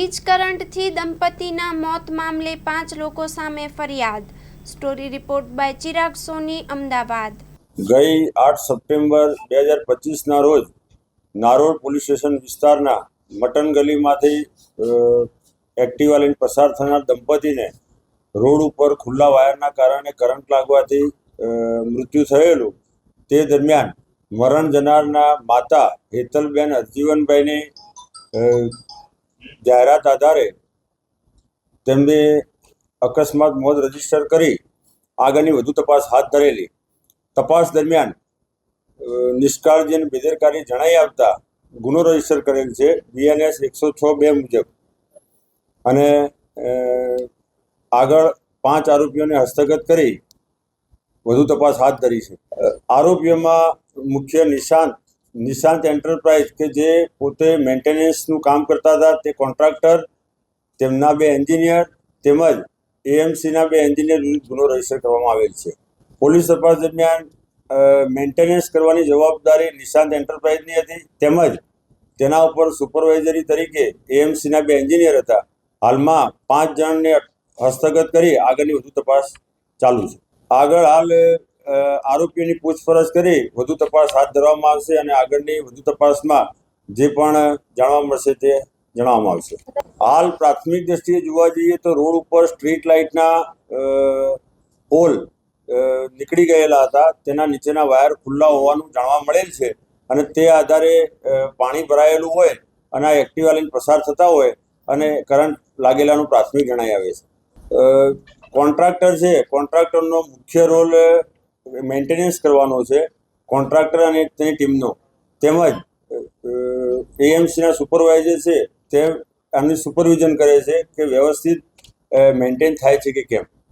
વીજ કરંટથી દંપતીના મોત મામલે પાંચ લોકો સામે ફરિયાદ. Story report by Chirag Soni, Ahmedabad. ગઈ આઠ સપ્ટેમ્બર બે હજાર પચીસના રોજ નારોડ પોલીસ સ્ટેશન વિસ્તારના મટન ગલીમાંથી એક્ટિવા લઈને પસાર થનાર દંપતીને રોડ ઉપર ખુલ્લા વાયરના કારણે કરંટ લાગવાથી મૃત્યુ થયેલું. તે દરમિયાન મરણ જનારના માતા હેતલબેન હરજીવનભાઈની જાહેરાત આધારે તેમને અકસ્માત મોત રજિસ્ટર કરી આગળની વધુ તપાસ હાથ ધરેલી. તપાસ દરમિયાન નિષ્કાળજી અને બેદરકારી જણાઈ આવતા ગુનો રજિસ્ટર કરેલ છે બીએનએસ એકસો છ બે મુજબ. અને આગળ પાંચ આરોપીઓને હસ્તગત કરી વધુ તપાસ હાથ ધરી છે. આરોપીઓમાં મુખ્ય નિશાંત નિશાંત એન્ટરપ્રાઇઝ કે જે પોતે મેન્ટેનન્સનું કામ કરતા હતા, તે કોન્ટ્રાક્ટર, તેમના બે એન્જિનિયર તેમજ એએમસીના બે એન્જિનિયર વિરુદ્ધ ગુનો રજિસ્ટર કરવામાં આવેલ છે. પોલીસ તપાસ દરમિયાન મેન્ટેનન્સ કરવાની જવાબદારી નિશાંત એન્ટરપ્રાઇઝની હતી તેમજ તેના ઉપર સુપરવાઇઝરી તરીકે એએમસીના બે એન્જિનિયર હતા. હાલમાં પાંચ જણને હસ્તગત કરી આગળની વધુ તપાસ ચાલુ છે. આગળ હાલ આરોપીઓની પૂછપરછ કરી વધુ તપાસ હાથ ધરવામાં આવશે અને આગળની વધુ તપાસમાં જે પણ જાણવા મળશે તે જણાવવામાં આવશે. હાલ પ્રાથમિક દ્રષ્ટિએ જોવા જઈએ તો રોડ ઉપર સ્ટ્રીટ લાઇટના પોલ નીકળી ગયેલા હતા. તેના નીચેના વાયર ખુલ્લા હોવાનું જાણવા મળેલ છે અને તે આધારે પાણી ભરાયેલું હોય અને આ એક્ટિવા લઈને પસાર થતા હોય અને કરંટ લાગેલાનું પ્રાથમિક જણાઈ આવે છે. કોન્ટ્રાક્ટર છે. કોન્ટ્રાક્ટરનો મુખ્ય રોલ મેન્ટેનન્સ કરવાનો છે કોન્ટ્રાક્ટર અને તેની ટીમનો તેમજ એએમસીના સુપરવાઇઝર છે, તે આની સુપરવિઝન કરે છે કે વ્યવસ્થિત મેન્ટેન થાય છે કે કેમ.